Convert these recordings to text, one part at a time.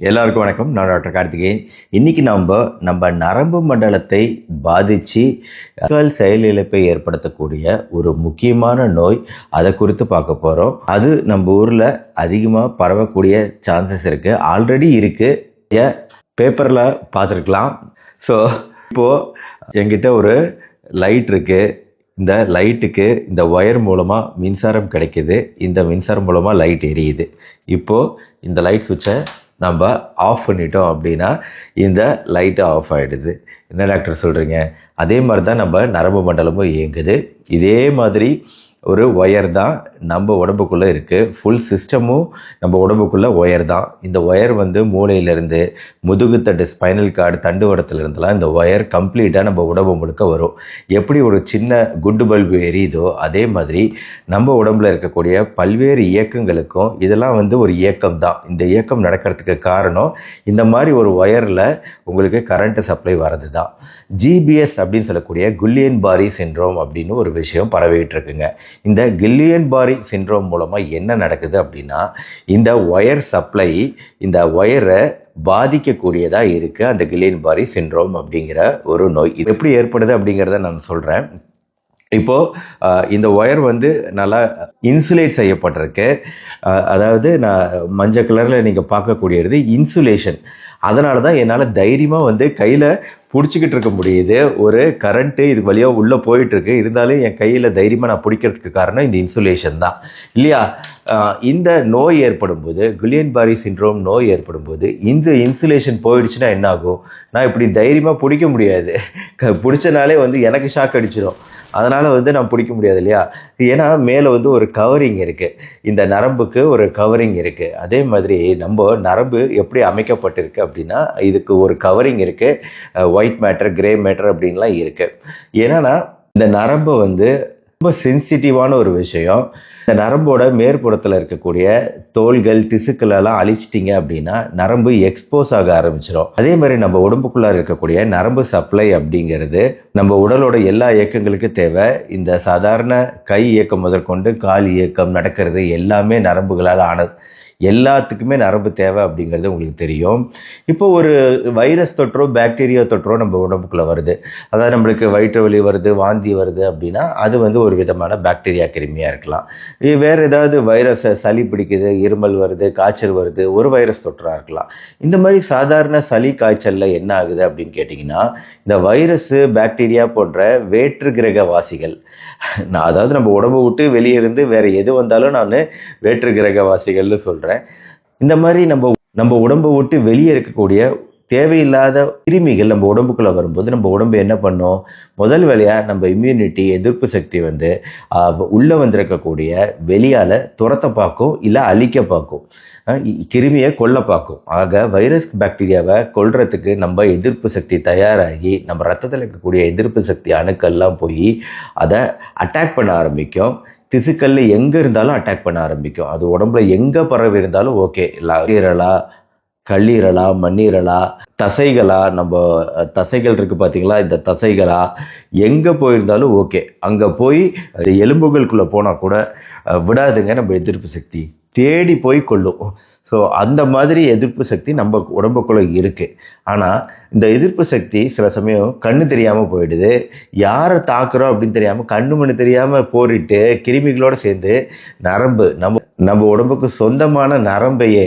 எல்லாருக்கும் வணக்கம். நான் டாக்டர் கார்த்திகேயன். இன்றைக்கி நம்ம நம்ம நரம்பு மண்டலத்தை பாதிச்சு கால் செயலிழப்பை ஏற்படுத்தக்கூடிய ஒரு முக்கியமான நோய். அதை குறித்து பார்க்க போகிறோம் அது நம்ம ஊரில் அதிகமாக பரவக்கூடிய சான்சஸ் இருக்குது ஆல்ரெடி இருக்குது பேப்பரில் பார்த்துருக்கலாம். ஸோ இப்போது எங்கிட்ட ஒரு லைட் இருக்குது இந்த லைட்டுக்கு இந்த ஒயர் மூலமாக மின்சாரம் கிடைக்குது. இந்த மின்சாரம் மூலமாக லைட் எரியுது. இப்போது இந்த லைட் சுவிட்சை நம்ம ஆஃப் பண்ணிட்டோம் அப்படின்னா இந்த லைட்டு ஆஃப் ஆகிடுது என்ன டாக்டர் சொல்கிறீங்க அதே மாதிரி தான் நம்ம நரம்பு மண்டலமும் இயங்குது. இதே மாதிரி ஒரு ஒயர் தான் நம்ம உடம்புக்குள்ளே இருக்குது ஃபுல் சிஸ்டமும் நம்ம உடம்புக்குள்ளே ஒயர் தான். இந்த ஒயர் வந்து மூளையிலேருந்து முதுகுத்தட்டு ஸ்பைனல் கார்டு தண்டுவடத்துலேருந்துலாம் இந்த ஒயர் கம்ப்ளீட்டாக நம்ம உடம்பு முழுக்க வரும். எப்படி ஒரு சின்ன குண்டு பல்பு எரியுதோ அதே மாதிரி நம்ம உடம்புல இருக்கக்கூடிய பல்வேறு இயக்கங்களுக்கும் இதெல்லாம் வந்து ஒரு இயக்கம் தான். இந்த இயக்கம் நடக்கிறதுக்கு காரணம் இந்த மாதிரி ஒரு ஒயரில் உங்களுக்கு கரண்ட்டு சப்ளை வர்றது தான் ஜிபிஎஸ் அப்படின்னு சொல்லக்கூடிய குல்லியன் பாரி சின்ரோம் அப்படின்னு ஒரு விஷயம் பரவிட்டு இருக்குங்க இந்த கில்லியன் பாரி சின்ரோம் மூலமாக என்ன நடக்குது அப்படின்னா இந்த ஒயர் சப்ளை இந்த ஒயரை பாதிக்கக்கூடியதாக இருக்குது அந்த கில்லியன் பாரி சின்ரோம் அப்படிங்கிற ஒரு நோய். இது எப்படி ஏற்படுது அப்படிங்கிறத நான் சொல்கிறேன் இப்போது இந்த ஒயர் வந்து நல்லா இன்சுலேட் செய்யப்பட்டிருக்கு. அதாவது நான் மஞ்சள் கலரில் நீங்கள் பார்க்கக்கூடியது இன்சுலேஷன் அதனால தான் என்னால் தைரியமாக வந்து கையில் பிடிச்சிக்கிட்டு இருக்க முடியுது. ஒரு கரண்ட்டு இது வழியாக உள்ளே போயிட்டுருக்கு இருந்தாலும் என் கையில் தைரியமாக நான் பிடிக்கிறதுக்கு காரணம் இந்த இன்சுலேஷன் தான். இல்லையா? இந்த நோய் ஏற்படும்போது குலியன் பாரி சின்ரோம் நோய் ஏற்படும்போது இந்த இன்சுலேஷன் போயிடுச்சுன்னா என்ன ஆகும் நான் இப்படி தைரியமாக பிடிக்க முடியாது. க- பிடிச்சனாலே வந்து எனக்கு ஷாக் அடிச்சிடும் அதனால் வந்து நான் பிடிக்க முடியாது இல்லையா? ஏன்னா மேலே வந்து ஒரு கவரிங் இருக்குது இந்த நரம்புக்கு ஒரு கவரிங் இருக்குது அதே மாதிரி நம்ம நரம்பு எப்படி அமைக்கப்பட்டிருக்கு அப்படின்னா இதுக்கு ஒரு கவரிங் இருக்குது ஒயிட் மேட்டர் கிரே மேட்டர் அப்படின்லாம் இருக்குது ஏன்னா இந்த நரம்பை வந்து ரொம்ப சென்சிட்டிவான ஒரு விஷயம். இந்த நரம்போட மேற்புறத்தில் இருக்கக்கூடிய தோள்கள் திசுக்களெல்லாம் அழிச்சிட்டிங்க அப்படின்னா நரம்பு எக்ஸ்போஸ் ஆக ஆரம்பிச்சிடும் அதே மாதிரி நம்ம உடம்புக்குள்ளே இருக்கக்கூடிய நரம்பு சப்ளை அப்படிங்கிறது நம்ம உடலோட எல்லா இயக்கங்களுக்கும் தேவை. இந்த சாதாரண கை இயக்கம் முதற்கொண்டு கால் இயக்கம் நடக்கிறது எல்லாமே நரம்புகளால் ஆனது எல்லாத்துக்குமே நரம்பு தேவை அப்படிங்கிறது உங்களுக்கு தெரியும். இப்போ ஒரு வைரஸ் தொற்றோ பாக்டீரியா தொற்றோ நம்ம உடம்புக்குள்ளே வருது. அதாவது நம்மளுக்கு வயிற்று வலி வருது வாந்தி வருது அப்படின்னா அது வந்து ஒரு விதமான பாக்டீரியா கிருமியாக இருக்கலாம். வேறு ஏதாவது வைரஸ் சளி பிடிக்குது இருமல் வருது காய்ச்சல் வருது ஒரு வைரஸ் தொற்றாக இருக்கலாம். இந்த மாதிரி சாதாரண சளி காய்ச்சலில் என்ன ஆகுது அப்படின்னு கேட்டிங்கன்னா இந்த வைரஸு பாக்டீரியா போன்ற வேற்று கிரக வாசிகள் நான் அதாவது நம்ம உடம்பு விட்டு வெளியே இருந்து வேறு எது வந்தாலும் நான் வேற்று கிரக வாசிகள்னு இந்த மாதிரி நம்ம நம்ம உடம்பை விட்டு வெளியே இருக்கக்கூடிய தேவையில்லாத கிருமிகள் நம்ம உடம்புக்குள்ளே வரும்போது நம்ம உடம்பு என்ன பண்ணும்? முதல் வேலையாக நம்ம இம்யூனிட்டி எதிர்ப்பு சக்தி வந்து உள்ளே வந்திருக்கக்கூடிய வெளியால் துரத்த பார்க்கும் இல்லை அழிக்க பார்க்கும். கிருமியை கொல்ல பார்க்கும். ஆக வைரஸ் பாக்டீரியாவை கொல்றதுக்கு நம்ம எதிர்ப்பு சக்தி தயாராகி நம்ம ரத்தத்தில் இருக்கக்கூடிய எதிர்ப்பு சக்தி அணுக்கள்லாம் போய் அதை அட்டாக் பண்ண ஆரம்பிக்கும். திசுக்கல்ல எங்கே இருந்தாலும் அட்டாக் பண்ண ஆரம்பிக்கும். அது உடம்புல எங்கே பரவி இருந்தாலும் ஓகே லீரலாக கல்லீரலா மண்ணீரலா தசைகளா நம்ம தசைகள் இருக்குது பார்த்தீங்களா இந்த தசைகளா எங்கே போயிருந்தாலும் ஓகே. அங்கே போய் எலும்புகளுக்குள்ளே போனால் கூட விடாதுங்க நம்ம எதிர்ப்பு சக்தி. தேடி போய் கொள்ளும். ஸோ அந்த மாதிரி எதிர்ப்பு சக்தி நம்ம உடம்புக்குள்ளே இருக்குது ஆனால் இந்த எதிர்ப்பு சக்தி சில சமயம் கண்ணு தெரியாமல் போயிடுது. யாரை தாக்குறோம் அப்படின்னு தெரியாமல் கண்ணு மண்ணு தெரியாமல் போரிட்டு கிருமிகளோடு சேர்ந்து நரம்பு நம்ம நம்ம உடம்புக்கு சொந்தமான நரம்பையே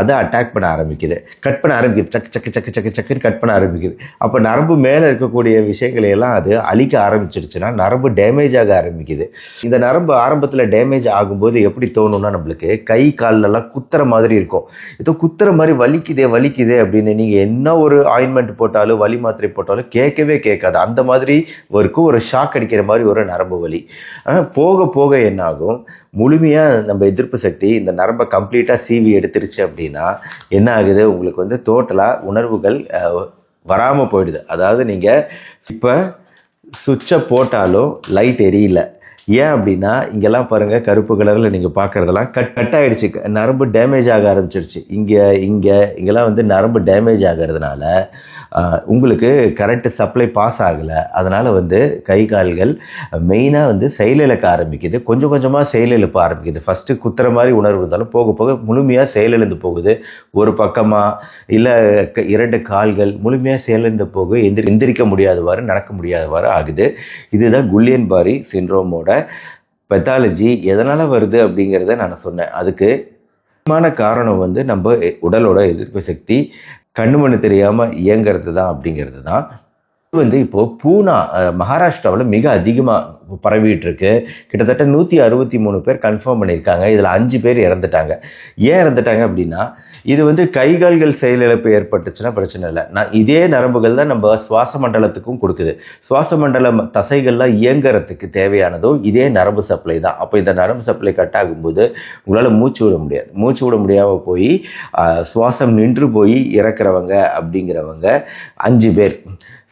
அதை அட்டாக் பண்ண ஆரம்பிக்குது. கட் பண்ண ஆரம்பிக்குது. சக்கு சக்கு சக்கு சக்கு சக்குன்னு கட் பண்ண ஆரம்பிக்குது. அப்போ நரம்பு மேலே இருக்கக்கூடிய விஷயங்களை எல்லாம் அது அழிக்க ஆரம்பிச்சிருச்சுன்னா நரம்பு டேமேஜ் ஆக ஆரம்பிக்குது. இந்த நரம்பு ஆரம்பத்தில் டேமேஜ் ஆகும்போது எப்படி தோணும்னா நம்மளுக்கு கை கால்லெல்லாம் குத்துற மாதிரி இருக்கும். ஏதோ குத்துற மாதிரி வலிக்குதே வலிக்குதே அப்படின்னு நீங்கள் என்ன ஒரு ஆயின்மெண்ட் போட்டாலும் வலி மாத்திரை போட்டாலும் கேட்கவே கேட்காது. அந்த மாதிரி இருக்கும் ஒரு ஷாக் அடிக்கிற மாதிரி ஒரு நரம்பு வலி. போக போக என்னாகும் முழுமையாக நம்ம எதிர்ப்பு சக்தி இந்த நரம்பை கம்ப்ளீட்டாக சீவி எடுத்துருச்சு அப்படின்னா என்ன ஆகுது? உங்களுக்கு வந்து டோட்டலாக உணர்வுகள் வராமல் போயிடுது. அதாவது நீங்கள் இப்போ சுவிட்சை போட்டாலும் லைட் எரியல. ஏன் அப்படின்னா இங்கெல்லாம் பாருங்க கருப்பு கலரில் நீங்கள் பார்க்கறதெல்லாம் கட் கட் ஆகிடுச்சு நரம்பு டேமேஜ் ஆக ஆரம்பிச்சிருச்சு. இங்கே இங்கே இங்கெல்லாம் வந்து நரம்பு டேமேஜ் ஆகிறதுனால உங்களுக்கு கரண்ட் சப்ளை பாஸ் ஆகலை. அதனால் வந்து கை கால்கள் மெயினாக வந்து செயலிழக்க ஆரம்பிக்குது. கொஞ்சம் கொஞ்சமாக செயலிழப்ப ஆரம்பிக்குது. ஃபஸ்ட்டு குத்துற மாதிரி உணர்வு இருந்தாலும் போக போக முழுமையாக செயலிழந்து போகுது. ஒரு பக்கமாக இல்லை இரண்டு கால்கள் முழுமையாக செயலிழந்து போக எந்திரி எந்திரிக்க முடியாதவாறு நடக்க முடியாதவாறு ஆகுது. இதுதான் குல்லியன் பாரி சின்ரோமோட பெத்தாலஜி எதனால் வருது அப்படிங்கிறத நான் சொன்னேன். அதுக்கு முக்கியமான காரணம் வந்து நம்ம உடலோட எதிர்ப்பு சக்தி கண்ணு மண்ணு தெரியாமல் இயங்கிறது தான் அப்படிங்கிறது தான் இது வந்து இப்போது பூனா மகாராஷ்டிராவில் மிக அதிகமாக பரவிட்டு இருக்கு கிட்டத்தட்ட நூற்றி அறுபத்தி மூணு பேர் கன்ஃபார்ம் பண்ணியிருக்காங்க. இதில் அஞ்சு பேர் இறந்துட்டாங்க. ஏன் இறந்துட்டாங்க அப்படின்னா இது வந்து கை கால்கள் செயலிழப்பு ஏற்பட்டுச்சுன்னா பிரச்சனை இல்லை. நான் இதே நரம்புகள் தான் நம்ம சுவாச மண்டலத்துக்கும் கொடுக்குது. சுவாச மண்டல தசைகள்லாம் இயங்குறதுக்கு தேவையானதும் இதே நரம்பு சப்ளை தான். அப்போ இந்த நரம்பு சப்ளை கட் ஆகும்போது உங்களால் மூச்சு விட முடியாது. மூச்சு விட முடியாமல் போய் சுவாசம் நின்று போய் இறக்குறவங்க அப்படிங்கிறவங்க அஞ்சு பேர்.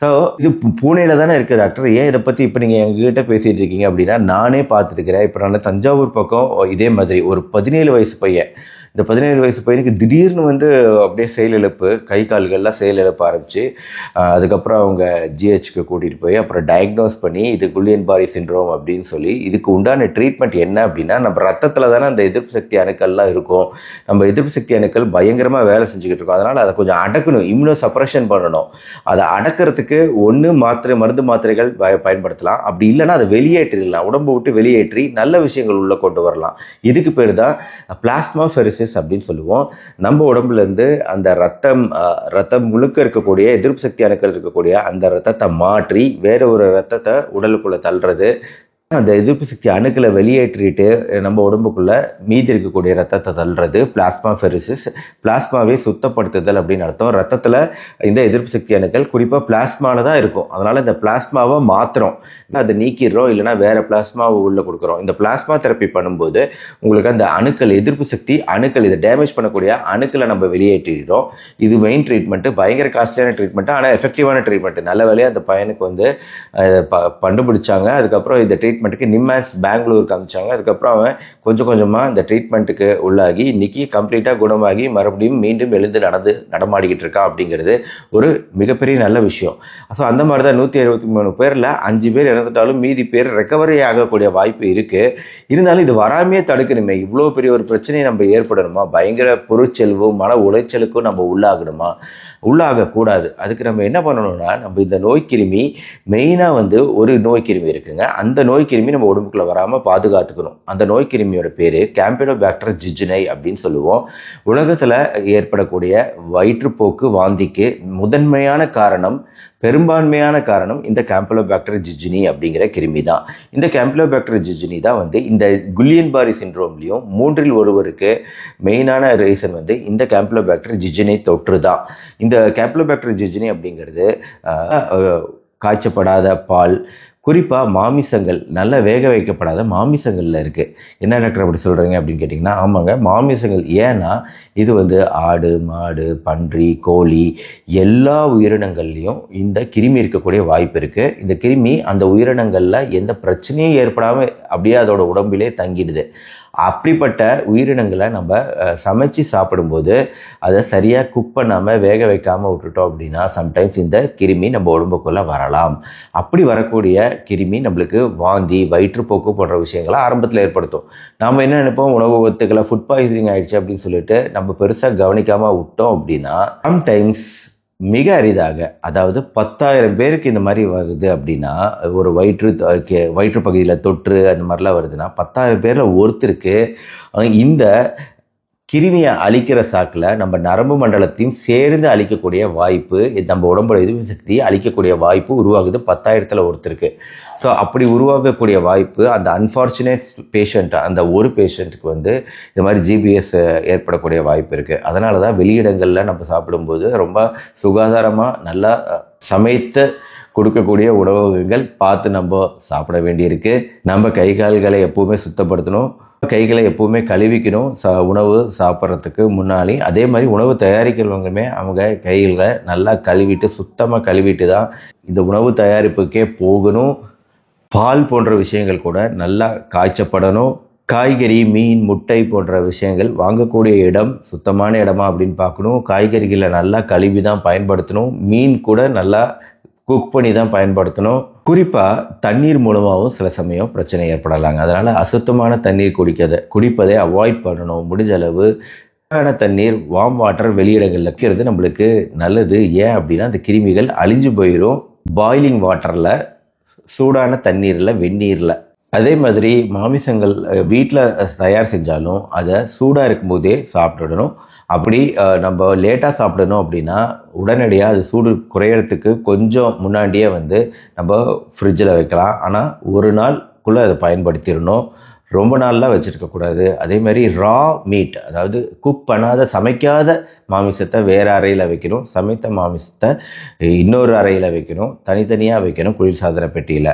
ஸோ இது பூனேல தானே இருக்குது டாக்டர். ஏன் இதை பற்றி இப்போ நீங்கள் எங்ககிட்ட பேசிகிட்டு இருக்கீங்க அப்படின்னா நானே பார்த்துருக்கிறேன். இப்போ நான் தஞ்சாவூர் பக்கம் இதே மாதிரி ஒரு பதினேழு வயசு பையன். இந்த பதினேழு வயசு பையனுக்கு திடீர்னு வந்து அப்படியே செயலிழப்பு கை கால்கள்லாம் செயலிழப்பு ஆரம்பிச்சு அதுக்கப்புறம் அவங்க ஜிஹெச்க்கு கூட்டிகிட்டு போய் அப்புறம் டயக்னோஸ் பண்ணி இது குல்லியன் பாரி சிண்ட்ரோம் அப்படின்னு சொல்லி இதுக்கு உண்டான ட்ரீட்மெண்ட் என்ன அப்படின்னா நம்ம ரத்தத்தில் தானே அந்த எதிர்ப்பு சக்தி அணுக்கள்லாம் இருக்கும். நம்ம எதிர்ப்பு சக்தி அணுக்கள் பயங்கரமாக வேலை செஞ்சுக்கிட்டு இருக்கோம். அதனால் அதை கொஞ்சம் அடக்கணும் இம்யூனோ சப்ரஷன் பண்ணணும். அதை அடக்கிறதுக்கு ஒன்று மாத்திரை மருந்து மாத்திரைகள் பய- பயன்படுத்தலாம். அப்படி இல்லைன்னா அதை வெளியேற்றிடலாம். உடம்பு விட்டு வெளியேற்றி நல்ல விஷயங்கள் உள்ளே கொண்டு வரலாம். இதுக்கு பேர் தான் பிளாஸ்மா ஃபெரிசிஸ் அப்படின்னு சொல்லுவோம். நம்ம உடம்புல இருந்து அந்த ரத்தம் ரத்தம் முழுக்க இருக்கக்கூடிய எதிர்ப்பு சக்தி அணுக்கள் இருக்கக்கூடிய அந்த ரத்தத்தை மாற்றி வேற ஒரு ரத்தத்தை உடலுக்குள்ள தள்ளுறது அந்த எதிர்ப்பு சக்தி அணுக்களை வெளியேற்றிட்டு நம்ம உடம்புக்குள்ளே மீதி இருக்கக்கூடிய ரத்தத்தை தள்ளுறது பிளாஸ்மா ஃபெரிசிஸ் பிளாஸ்மாவை சுத்தப்படுத்துதல் அப்படின்னு அர்த்தம். ரத்தத்தில் இந்த எதிர்ப்பு சக்தி அணுக்கள் குறிப்பாக பிளாஸ்மாவில் தான் இருக்கும். அதனால் இந்த பிளாஸ்மாவை மாத்திரம் அதை நீக்கிடுறோம் இல்லைனா வேறு பிளாஸ்மாவை உள்ளே கொடுக்குறோம். இந்த பிளாஸ்மா தெரப்பி பண்ணும்போது உங்களுக்கு அந்த அணுக்கள் எதிர்ப்பு சக்தி அணுக்கள் இதை டேமேஜ் பண்ணக்கூடிய அணுக்களை நம்ம வெளியேற்றிடுறோம். இது மெயின் ட்ரீட்மெண்ட்டு பயங்கர காஸ்ட்லியான ட்ரீட்மெண்ட் ஆனால் எஃபெக்டிவான ட்ரீட்மெண்ட் நல்ல வேலையாக அந்த பையனுக்கு வந்து ப- கண்டுபிடிச்சாங்க. அதுக்கப்புறம் இந்த ட்ரீட்மெண்ட்டுக்கு நிம்மாஸ் பெங்களூருக்கு அனுப்பிச்சாங்க அதுக்கப்புறம் அவன் கொஞ்சம் கொஞ்சமாக இந்த ட்ரீட்மெண்ட்டுக்கு உள்ளாகி இன்னைக்கு கம்ப்ளீட்டாக குணமாகி மறுபடியும் மீண்டும் எழுந்து நடந்து நடமாடிக்கிட்டு இருக்கா அப்படிங்கிறது ஒரு மிகப்பெரிய நல்ல விஷயம். ஸோ அந்த மாதிரி தான் நூற்றி அறுபத்தி மூணு பேரில் அஞ்சு பேர் இறந்துட்டாலும் மீதி பேர் ரெக்கவரி ஆகக்கூடிய வாய்ப்பு இருக்குது இருந்தாலும் இது வராமையே தடுக்கணுமே. இவ்வளோ பெரிய ஒரு பிரச்சனையை நம்ம ஏற்படணுமா? பயங்கர பொருட்செல்வும் மன உளைச்சலுக்கும் நம்ம உள்ளாகணுமா? உள்ளாகக்கூடாது. அதுக்கு நம்ம என்ன பண்ணணும்னா நம்ம இந்த நோய் கிருமி மெயினாக வந்து ஒரு நோய் கிருமி இருக்குங்க. அந்த நோய் கிருமி நம்ம உடம்புக்குள்ளே வராமல் பாதுகாத்துக்கணும். அந்த நோய் கிருமியோட பேர் கேம்பினோபேக்டர் ஜிஜினை அப்படின்னு சொல்லுவோம். உலகத்தில் ஏற்படக்கூடிய வயிற்றுப்போக்கு வாந்திக்கு முதன்மையான காரணம் பெரும்பான்மையான காரணம் இந்த கேம்பலோபாக்டர் ஜிஜினி அப்படிங்கிற கிருமி தான் இந்த கேம்பலோபாக்டர் ஜிஜினி தான் வந்து இந்த குல்லியன் பாரி சிண்ட்ரோம்லையும் மூன்றில் ஒருவருக்கு மெயினான ரீசன் வந்து இந்த கேம்பிலோபேக்டர் ஜிஜினை தொற்று தான் இந்த கேம்பலோபாக்டர் ஜிஜினி அப்படிங்கிறது காய்ச்சப்படாத பால் குறிப்பாக மாமிசங்கள் நல்லா வேக வைக்கப்படாத மாமிசங்களில் இருக்குது என்ன டாக்டர் அப்படி சொல்கிறீங்க அப்படின்னு கேட்டிங்கன்னா ஆமாங்க. மாமிசங்கள் ஏன்னா இது வந்து ஆடு மாடு பன்றி கோழி எல்லா உயிரினங்கள்லேயும் இந்த கிருமி இருக்கக்கூடிய வாய்ப்பு இருக்குது இந்த கிருமி அந்த உயிரினங்களில் எந்த பிரச்சனையும் ஏற்படாமல் அப்படியே அதோட உடம்பிலே தங்கிடுது. அப்படிப்பட்ட உயிரினங்களை நம்ம சமைச்சு சாப்பிடும்போது அதை சரியாக குக் பண்ணாமல் வேக வைக்காமல் விட்டுட்டோம் அப்படின்னா சம்டைம்ஸ் இந்த கிருமி நம்ம உடம்புக்குள்ளே வரலாம். அப்படி வரக்கூடிய கிருமி நம்மளுக்கு வாந்தி வயிற்றுப்போக்கு போன்ற விஷயங்களை ஆரம்பத்தில் ஏற்படுத்தும். நாம் என்ன நினைப்போம்? உணவு ஒத்துக்களை ஃபுட் பாய்சனிங் ஆகிடுச்சு அப்படின்னு சொல்லிட்டு நம்ம பெருசாக கவனிக்காமல் விட்டோம் அப்படின்னா சம்டைம்ஸ் மிக அரிதாக அதாவது பத்தாயிரம் பேருக்கு இந்த மாதிரி வருது அப்படின்னா ஒரு வயிற்று வயிற்று பகுதியில் தொற்று அந்த மாதிரிலாம் வருதுன்னா பத்தாயிரம் பேரில் ஒருத்தருக்கு இந்த கிருமியை அழிக்கிற சாக்கில் நம்ம நரம்பு மண்டலத்தையும் சேர்ந்து அழிக்கக்கூடிய வாய்ப்பு இது நம்ம உடம்புல எதிர்ப்பு சக்தியை அழிக்கக்கூடிய வாய்ப்பு உருவாகுது பத்தாயிரத்தில் ஒருத்தருக்கு. ஸோ அப்படி உருவாகக்கூடிய வாய்ப்பு அந்த அன்ஃபார்ச்சுனேட் பேஷண்ட் அந்த ஒரு பேஷண்ட்டுக்கு வந்து இந்த மாதிரி ஜிபிஎஸ் ஏற்படக்கூடிய வாய்ப்பு இருக்குது அதனால தான் வெளியிடங்களில் நம்ம சாப்பிடும்போது ரொம்ப சுகாதாரமாக நல்லா சமைத்து கொடுக்கக்கூடிய உணவகங்கள் பார்த்து நம்ம சாப்பிட வேண்டியிருக்கு. நம்ம கை கால்களை எப்பவுமே சுத்தப்படுத்தணும். கைகளை எப்பவுமே கழுவிக்கணும். ச உணவு சாப்பிட்றதுக்கு முன்னாடி. அதே மாதிரி உணவு தயாரிக்கிறவங்களுமே அவங்க கைகளை நல்லா கழுவிட்டு சுத்தமாக கழுவிட்டு தான் இந்த உணவு தயாரிப்புக்கே போகணும். பால் போன்ற விஷயங்கள் கூட நல்லா காய்ச்சப்படணும். காய்கறி மீன் முட்டை போன்ற விஷயங்கள் வாங்கக்கூடிய இடம் சுத்தமான இடமா அப்படின்னு பார்க்கணும். காய்கறிகளை நல்லா கழுவி தான் பயன்படுத்தணும். மீன் கூட நல்லா குக் பண்ணி தான் பயன்படுத்தணும். குறிப்பாக தண்ணீர் மூலமாகவும் சில சமயம் பிரச்சனை ஏற்படலாங்க. அதனால் அசுத்தமான தண்ணீர் குடிக்கதை குடிப்பதை அவாய்ட் பண்ணணும். முடிஞ்ச அளவு சுத்தமான தண்ணீர் வார்ம் வாட்டர் வெளியிடங்களில் வைக்கிறது நம்மளுக்கு நல்லது. ஏன் அப்படின்னா அந்த கிருமிகள் அழிஞ்சு போயிடும் பாய்லிங் வாட்டரில் சூடான தண்ணீரில் வெந்நீரில். அதே மாதிரி மாமிசங்கள் வீட்டில் தயார் செஞ்சாலும் அதை சூடாக இருக்கும்போதே சாப்பிட்டுடணும். அப்படி நம்ம லேட்டாக சாப்பிடணும் அப்படின்னா உடனடியாக அது சூடு குறையறதுக்கு கொஞ்சம் முன்னாடியே வந்து நம்ம ஃப்ரிட்ஜில் வைக்கலாம். ஆனால் ஒரு நாள்குள்ளே அதை பயன்படுத்திடணும். ரொம்ப நாள்லாம் வச்சுருக்கக்கூடாது அதே மாதிரி ரா மீட் அதாவது குக் பண்ணாத சமைக்காத மாமிசத்தை வேறு அறையில் வைக்கணும். சமைத்த மாமிசத்தை இன்னொரு அறையில் வைக்கணும். தனித்தனியாக வைக்கணும் குளிர்சாதன பெட்டியில்.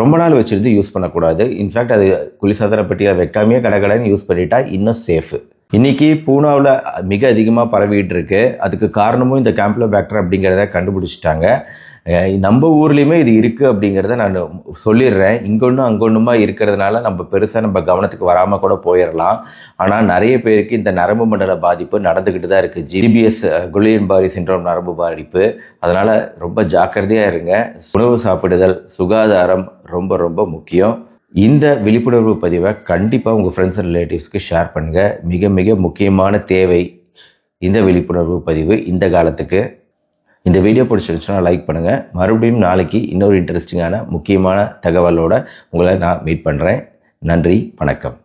ரொம்ப நாள் வச்சுருந்து யூஸ் பண்ணக்கூடாது. இன்ஃபேக்ட் அது குளிர்சாதன பெட்டியில் வைக்காமையே கடகடன்னு யூஸ் பண்ணிட்டா இன்னும் சேஃபு இன்றைக்கி பூனாவில் மிக அதிகமாக பரவிட்டு இருக்கு. அதுக்கு காரணமும் இந்த கேம்ப்ளோபேக்டர் அப்படிங்கிறத கண்டுபிடிச்சிட்டாங்க. நம்ம ஊர்லேயுமே இது இருக்குது அப்படிங்கிறத நான் சொல்லிடுறேன். இங்கொன்றும் அங்கொன்றுமா இருக்கிறதுனால நம்ம பெருசாக நம்ம கவனத்துக்கு வராமல் கூட போயிடலாம். ஆனால் நிறைய பேருக்கு இந்த நரம்பு மண்டல பாதிப்பு நடந்துக்கிட்டு தான் இருக்குது ஜிபிஎஸ் குலியன் பாரி சின்ரோம் நரம்பு பாதிப்பு. அதனால் ரொம்ப ஜாக்கிரதையாக இருங்க. உணவு சாப்பிடுதல் சுகாதாரம் ரொம்ப ரொம்ப முக்கியம். இந்த விழிப்புணர்வு பதிவை கண்டிப்பாக உங்கள் ஃப்ரெண்ட்ஸ் அண்ட் ரிலேட்டிவ்ஸ்க்கு ஷேர் பண்ணுங்கள் மிக மிக முக்கியமான தேவை இந்த விழிப்புணர்வு பதிவு இந்த காலத்துக்கு. இந்த வீடியோ பிடிச்சிருந்துச்சுன்னா லைக் பண்ணுங்கள் மறுபடியும் நாளைக்கு இன்னொரு இன்ட்ரெஸ்டிங்கான முக்கியமான தகவலோடு உங்களை நான் மீட் பண்ணுறேன் நன்றி வணக்கம்.